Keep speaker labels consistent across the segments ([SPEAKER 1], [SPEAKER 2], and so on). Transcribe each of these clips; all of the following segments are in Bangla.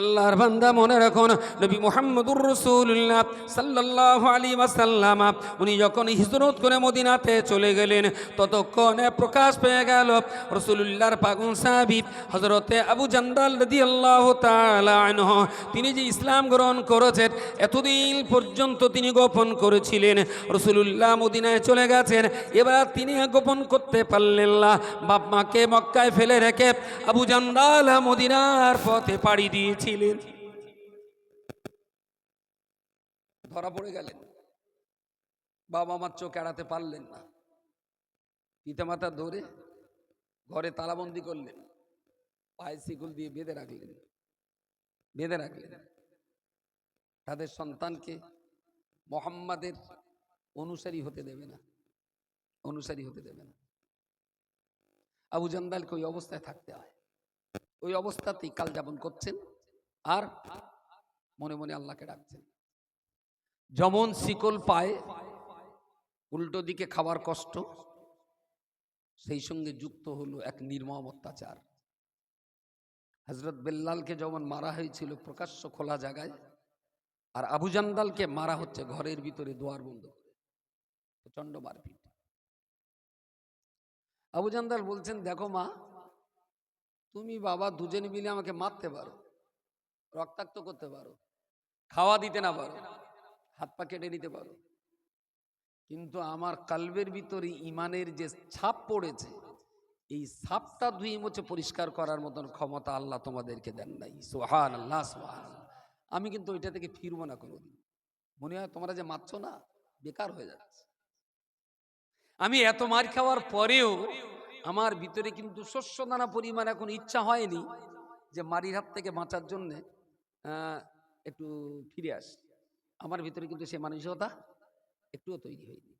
[SPEAKER 1] আল্লাহর বান্দা মনে রাখুন, নবী মুহাম্মদুর রাসূলুল্লাহ সাল্লাল্লাহু আলাইহি ওয়াসাল্লাম, উনি যখন হিজরত করে মদিনাতে চলে গেলেন, ততক্ষণে প্রকাশ পেয়ে গেল রাসূলুল্লাহর পাগুন সাহাবী হজরতে আবু জান্দাল রাদিয়াল্লাহু তাআলা আনহু। তিনি যে ইসলাম গ্রহণ করেছেন, এতদিন পর্যন্ত তিনি গোপন করেছিলেন। রাসূলুল্লাহ মদিনায় চলে গেছেন, এবার তিনি গোপন করতে পারলেন না। বাপ মাকে মক্কায় ফেলে রেখে আবু জান্দাল মদিনার পথে পাড়ি দিয়েছিলেন ধরা পড়ে গেলেন। বাবা মার চোখ এড়াতে পারলেন না। পিতামাতা ধরে ঘরে তালাবন্দি করলেন। পায়ে শিকল দিয়ে বেঁধে রাখলেন। বেঁধে রাখলেন। তাদের সন্তানকে মোহাম্মদের অনুসারী হতে দেবে না। অনুসারী হতে দেবে না। আবু জান্দালকে ওই অবস্থায় থাকতে হয়। ওই অবস্থাতেই কাল যাপন করছেন। আর মনে মনে আল্লাহকে ডাকছেন যেমন শিকল পায়, উল্টো দিকে খাবার কষ্ট, সেই সঙ্গে যুক্ত হলো এক নির্মম অত্যাচার। হজরত বেল্লালকে যেমন মারা হয়েছিল প্রকাশ্য খোলা জায়গায়, আর আবু জান্দালকে মারা হচ্ছে ঘরের ভিতরে দোয়ার বন্ধ করে প্রচণ্ড মারপিট। আবু জান্দাল বলছেন, দেখো মা, তুমি বাবা দুজনে মিলে আমাকে মারতে পারো রক্তাক্ত করতে পারো। খাওয়া দিতে না পারো। হাত পা কেটে নিতে পারো। কিন্তু আমার কালবের ভিতরে ইমানের যে ছাপ পড়েছে, এই ছাপটা ধুই মুছে পরিষ্কার করার মতন ক্ষমতা আল্লাহ তোমাদেরকে দেন নাই। সোহান আল্লাহ সোহান আমি কিন্তু ওইটা থেকে ফিরবো না কোনোদিন। মনে হয় তোমরা যে মারছো না, বেকার হয়ে যাচ্ছে। আমি এত মার খাওয়ার পরেও আমার ভিতরে কিন্তু শস্য দানা পরিমাণ এখন ইচ্ছা হয়নি যে মারির হাত থেকে বাঁচার জন্যে। একটু ফিরে আস। আমার ভিতরে কিন্তু সে মানসিকতা একটুও তৈরি হয়নি।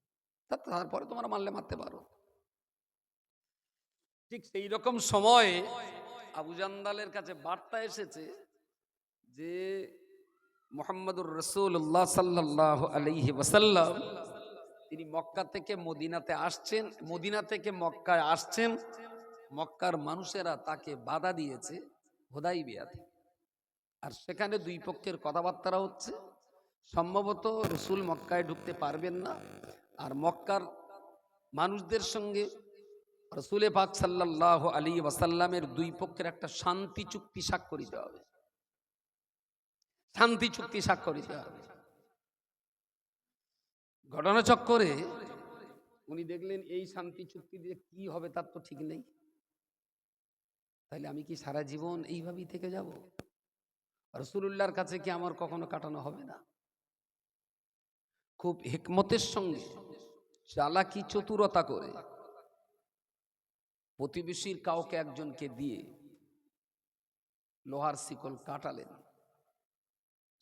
[SPEAKER 1] তারপরে তোমরা মারলে মারতে পারো। ঠিক সেই রকম সময়ে আবু জান্দালের কাছে বার্তা এসেছে যে মোহাম্মদুর রসুল্লাহ সাল্লাহ আলহি ওসাল্লাম তিনি মক্কা থেকে মদিনাতে আসছেন, মদিনা থেকে মক্কায় আসছেন। মক্কার মানুষেরা তাকে বাধা দিয়েছে হোদাই বিয়াতে আর সেখানে দুই পক্ষের কথাবার্তা হচ্ছে, সম্ভবত রসুল মক্কায় ঢুকতে পারবেন না, আর মক্কার মানুষদের সঙ্গে রসুলে পাক সাল্লাহ আলী ওয়াসাল্লামের দুই পক্ষের একটা শান্তি চুক্তি স্বাক্ষরিত হবে। শান্তি চুক্তি স্বাক্ষরিত হবে। ঘটনাচক্করে উনি দেখলেন, এই শান্তি চুক্তি দিয়ে কি হবে তার তো ঠিক নেই। তাহলে আমি কি সারা জীবন এইভাবেই থেকে যাব? রসুল্লাহর কাছে কি আমার কখনো কাটানো হবে না? খুব হিকমতের সঙ্গে চালাকি চতুরতা করে? প্রতিবেশীর কাউকে একজনকে দিয়ে লোহার শিকল কাটালেন।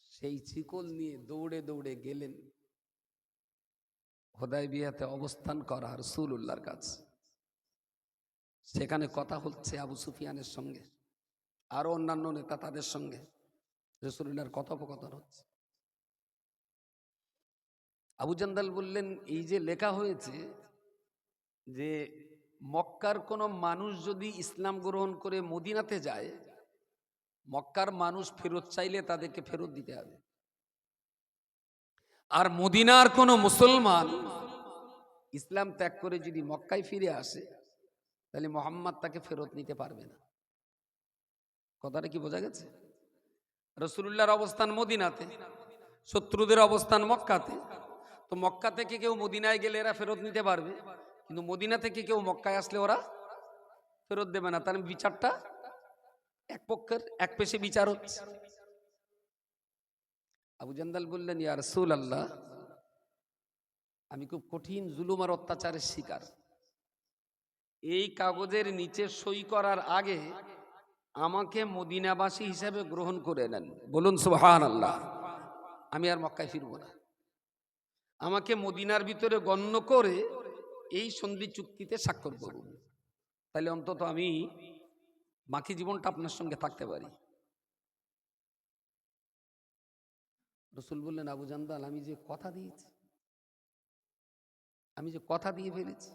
[SPEAKER 1] সেই শিকল নিয়ে দৌড়ে দৌড়ে গেলেন। হোদাই বিয়াতে অবস্থান করা রসুল্লাহর কাছে। সেখানে কথা হচ্ছে আবু সুফিয়ানের সঙ্গে, আরও অন্যান্য নেতা তাদের সঙ্গে। রসুল্লাহর কথোপকথন হচ্ছে। আবু জান্দাল বললেন, এই যে লেখা হয়েছে যে মক্কার কোনো মানুষ যদি ইসলাম গ্রহণ করে মদিনাতে যায়, মক্কার মানুষ ফেরত চাইলে তাদেরকে ফেরত দিতে হবে। আর মদিনার কোনো মুসলমান ইসলাম ত্যাগ করে যদি মক্কায় ফিরে আসে, তাহলে মোহাম্মদ তাকে ফেরত নিতে পারবে না। কথাটা কি বোঝা গেছে? রসুল্লাহর অবস্থান মদিনাতে, শত্রুদের অবস্থান মক্কাতে। তো মক্কা থেকে কেউ মদিনায় গেলে এরা ফেরত নিতে পারবে, কিন্তু মদিনা থেকে কেউ মক্কায় আসলে ওরা ফেরত দেবে না। তার বিচারটা এক পক্ষের, এক পেশে বিচার হচ্ছে। আবু জান্দাল বললেন, ইয়া রসুল আল্লাহ আমি খুব কঠিন জুলুম আর অত্যাচারের শিকার। এই কাগজের নিচে সই করার আগে আমাকে মদিনাবাসী হিসাবে গ্রহণ করে নেন। বলুন সুহান আল্লাহ আমি আর মক্কায় ফিরব না। আমাকে মদিনার ভিতরে গণ্য করে এই সন্ধি চুক্তিতে স্বাক্ষর করুন। তাহলে অন্তত আমি বাকি জীবনটা আপনার সঙ্গে থাকতে পারি। রসুল বললেন, আবু জান্দাল, আমি যে কথা দিয়েছি, আমি যে কথা দিয়ে ফেলেছি,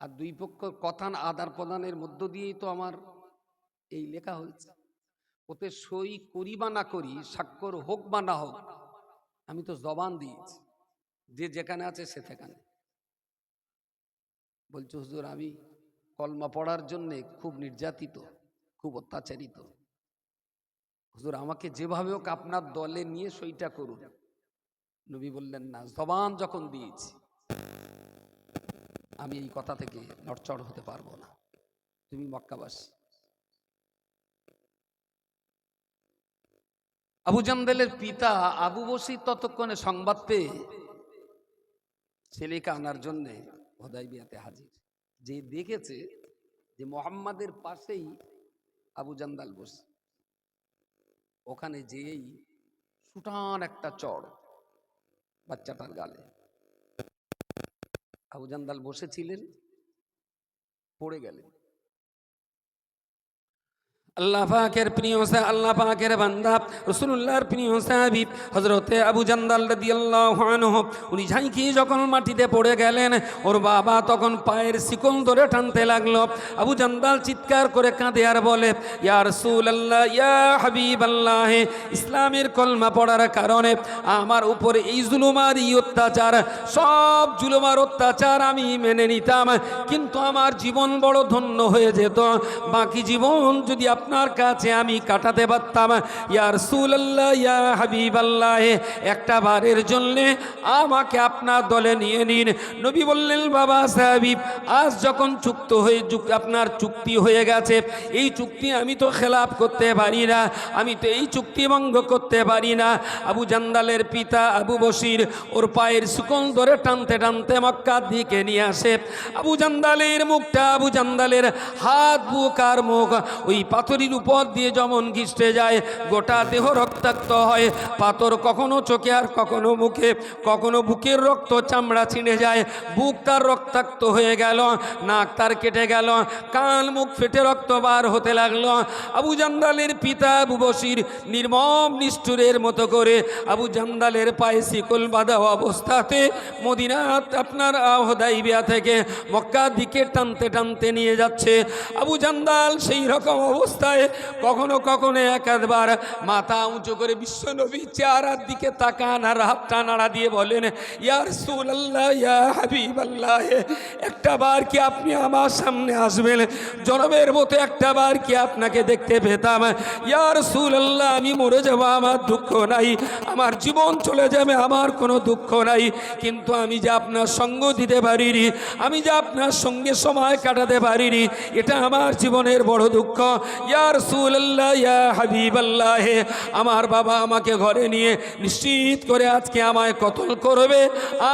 [SPEAKER 1] আর দুই পক্ষ কথা আদান প্রদানের মধ্য দিয়েই তো আমার এই লেখা হয়েছে ওতে সই করি বা না করি, স্বাক্ষর হোক বা না হোক, আমি তো জবান দিয়েছি। যে যেখানে আছে সে সেখানে। বলছে, হুজুর, আমি কলমা পড়ার জন্যে খুব নির্যাতিত, খুব অত্যাচারিত। হুজুর, আমাকে যেভাবে হোক আপনার দলে নিয়ে সইটা করুন। নবী বললেন, না, জবান যখন দিয়েছি, আমি এই কথা থেকে নড়চড় হতে পারব না। তুমি মক্কাবাসী আবু জান্দেলের পিতা আবু বসি ততক্ষণে সংবাদ পেয়ে ছেলেকে আনার জন্যে বিয়াতে হাজির। যে দেখেছে যে মোহাম্মদের পাশেই আবু জান্দাল বসে। ওখানে যেয়েই সুটান একটা চড় বাচ্চাটার গালে। আবু জান্দাল বসেছিলেন, পড়ে গেলেন। আল্লাহ পাকের প্রিয় সা আল্লাহ পাকের বান্দা রসুল্লাহর প্রিয় সাহাবি হজরতে আবু জান্দাল রাদিয়াল্লাহু আনহু, উনি ঝাঁকি যখন মাটিতে পড়ে গেলেন, ওর বাবা তখন পায়ের শিকল ধরে টানতে লাগল। আবু জান্দাল চিৎকার করে কাঁদে আর বলে, ইয়া রাসূলুল্লাহ, ইয়া হাবিবাল্লাহ, ইসলামের কলমা পড়ার কারণে আমার উপরে এই জুলুমার এই অত্যাচার, সব জুলুমার অত্যাচার আমি মেনে নিতাম, কিন্তু আমার জীবন বড় ধন্য হয়ে যেত। বাকি জীবন যদি আপনার কাছে আমি কাটাতে পারতাম। ইয়ার সুল্লাহ ইয়া হাবিব আল্লাহ একটা বারের জন্যে আমাকে আপনার দলে নিয়ে নিন। নবী বললেন, বাবা সাহাবিব আজ যখন চুক্ত হয়ে আপনার চুক্তি হয়ে গেছে, এই চুক্তি আমি তো খেলাপ করতে পারি না, আমি তো এই চুক্তি ভঙ্গ করতে পারি না। আবু জান্দালের পিতা আবু বসির ওর পায়ের সুকল ধরে টানতে টানতে মক্কার দিকে নিয়ে আসে। আবু জান্দালের মুখটা আবু জান্দালের হাত, বুক আর মুখ, ওই পাথরের উপর দিয়ে যেমন ঘিসতে যায়, গোটা দেহ রক্তাক্ত হয়। পাথর কখনো চোখে আর কখনো মুখে, কখনো বুকের রক্ত চামড়া ছিঁড়ে যায়। বুক তার রক্তাক্ত হয়ে গেল, নাক তার কেটে গেল, কান মুখ ফেটে রক্ত বার হতে লাগল। আবু জান্দালের পিতা আবু বসির নির্মম নিষ্ঠুরের মতো করে আবু জান্দালের পায়ে শিকল বাঁধা অবস্থাতে মদিনাত আপনার আহদাইবিয়া থেকে মক্কার দিকে টানতে টানতে নিয়ে যাচ্ছে। আবু জান্দাল সেই রকম অবস্থায় কখনো কখনো এক একবার মাথা উঁচু করে বিশ্বনবী চেহারার দিকে তাকান আর হাতটা নাড়া দিয়ে বলেন ইয়ার সুল আল্লাহ ইয়া হাবিব আল্লাহ একটা বার কি আপনি আমার সামনে আসবেন? জনমের মতো একটা বার কি আপনাকে দেখতে পেতাম? ইয়ার সুল আল্লাহ আমি মরে যাব, আমার দুঃখ নাই, আমার জীবন চলে যাবে, আমার কোনো দুঃখ নাই, কিন্তু আমি যে আপনার সঙ্গ দিতে পারিনি, আমি যে আপনার সঙ্গে সময় কাটাতে পারিনি, এটা আমার জীবনের বড় দুঃখ। ইয়া আল্লাহ আমার বাবা আমাকে ঘরে নিয়ে নিশ্চিত করে আজকে আমায় কতল করবে,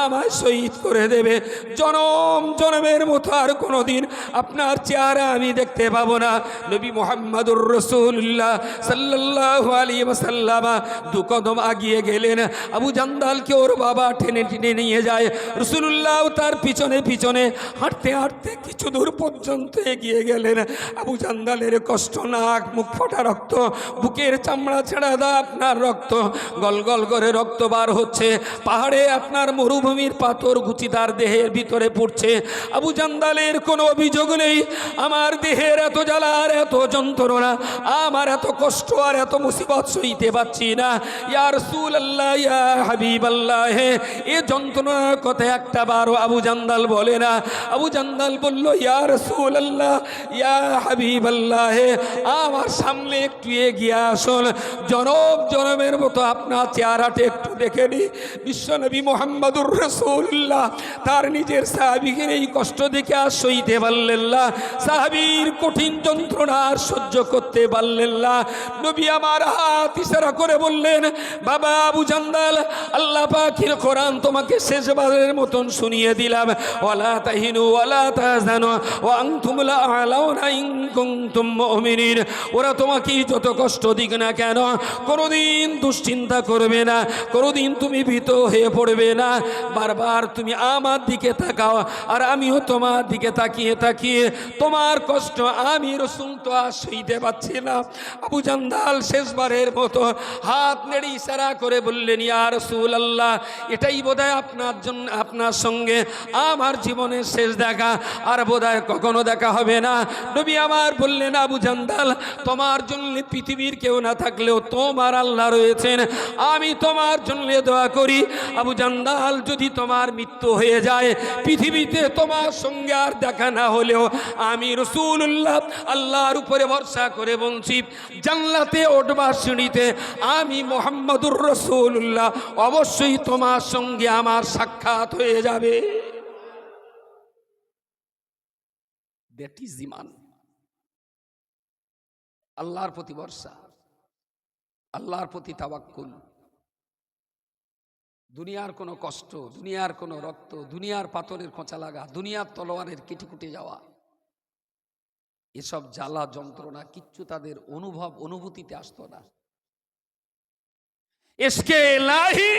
[SPEAKER 1] আমায় শহীদ করে দেবে। জনম জনমের মতো আর কোনোদিন আপনার চেহারা আমি দেখতে পাবো না। নবী মোহাম্মদুর রসুল্লাহ সাল্লাহ আলী ওসাল্লামা দু কদম আগিয়ে গেলেন। আবু জান্দালকে ওর বাবা টেনে টেনে নিয়ে যায়। রসুল্লাহ তার পিছনে পিছনে হাঁটতে হাঁটতে কিছু দূর পর্যন্ত এগিয়ে গেলেন। আবু জান্দালের কষ্ট নাক, মুখ ফোটা রক্ত, বুকের চামড়া ছেড়া দা আপনার রক্ত, গল গল করে রক্ত বার হচ্ছে, পাহাড়ে আপনার মরুভূমির পাথর গুচি তার দেহের ভিতরে পড়ছে। আবু জান্দালের কোনো অভিযোগ নেই, আমার দেহের এত জ্বালা আর এত যন্ত্রণা, আমার এত কষ্ট আর এত মুসিবত সইতে পারছি না। ইয়ার সুল আল্লাহ ইয়া হাবিব আল্লাহ এ যন্ত্রণার কথা একটা বারও আবু জান্দাল বলে না। আবু জান্দাল বলল ইয়ার সুল আল্লাহ ইয়া হাবিব আল্লাহ আমার সামনে একটু এগিয়ে আসুন। জনব জনমের মতো আপনার চেহারাটা একটু দেখে নি। বিশ্বনবী মোহাম্মদুর রসুল্লাহ তার নিজের সাহাবিকের এই কষ্ট দেখে আর সইতে পারলেন না। সাহাবির কঠিন যন্ত্রণা আর সহ্য করতে পারলেন না। নবী আমার হাত ইশারা করে বললেন, বাবা আবু জান্দাল, আল্লাহ পাখির কোরআন তোমাকে শেষবারের মতন শুনিয়ে দিলাম। ওয়ালা তাহিনু, ওয়ালা তাহজানু ওয়া আনতুম লা আলাউনা ইন কুনতুম মুমিনিন। ওরা তোমাকে যত কষ্ট দিক না কেন, কোনোদিন দুশ্চিন্তা করবে না, কোনোদিন তুমি ভীত হয়ে পড়বে না। বারবার তুমি আমার দিকে তাকাও, আর আমিও তোমার দিকে তাকিয়ে তাকিয়ে তোমার কষ্ট আমি রসুল তো আর সইতে পারছি না। আবু জান্দাল শেষবারের মতো হাত নেড়ে ইশারা করে বললেন, ইয়া রসুল আল্লাহ এটাই বোধহয় আপনার জন্য, আপনার সঙ্গে আমার জীবনের শেষ দেখা, আর বোধহয় কখনো দেখা হবে না। নবী আমার বললেন, আবু জান্দা
[SPEAKER 2] জান্নাল তোমার জন্য পৃথিবীর কেউ না থাকলেও তোমার আল্লাহ রয়েছেন। আমি তোমার জন্য দোয়া করি। আবু জান্দাল, যদি তোমার মৃত্যু হয়ে যায়, পৃথিবীতে তোমার সঙ্গে আর দেখা না হলেও আমি রসুল্লাহ আল্লাহর উপরে ভরসা করে বলছি, জান্নাতে ওঠবার সিঁড়িতে আমি মোহাম্মদুর রসুল্লাহ অবশ্যই তোমার সঙ্গে আমার সাক্ষাৎ হয়ে যাবে।
[SPEAKER 1] দ্যাট ইজ ইমান আল্লাহর প্রতি ভরসা, আল্লাহর প্রতি তাবাক্কুল দুনিয়ার কোনো কষ্ট, দুনিয়ার কোনো রক্ত, দুনিয়ার পাথরের খোঁচা লাগা, দুনিয়ার তলোয়ারের কেটে যাওয়া, এসব জ্বালা যন্ত্রণা কিচ্ছু তাদের অনুভব, অনুভূতিতে আসতো না।
[SPEAKER 2] এসকে লাহি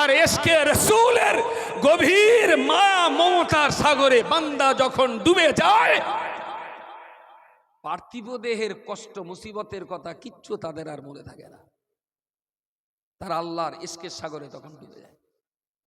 [SPEAKER 2] আর এসকে রসুলের গভীর মায়া মমতার সাগরে বান্দা যখন ডুবে যায়
[SPEAKER 1] পার্থিব দেহের কষ্ট, মুসিবতের কথা কিচ্ছু তাদের আর মনে থাকে না। তারা আল্লাহর ইস্কের সাগরে তখন ডুবে যায়।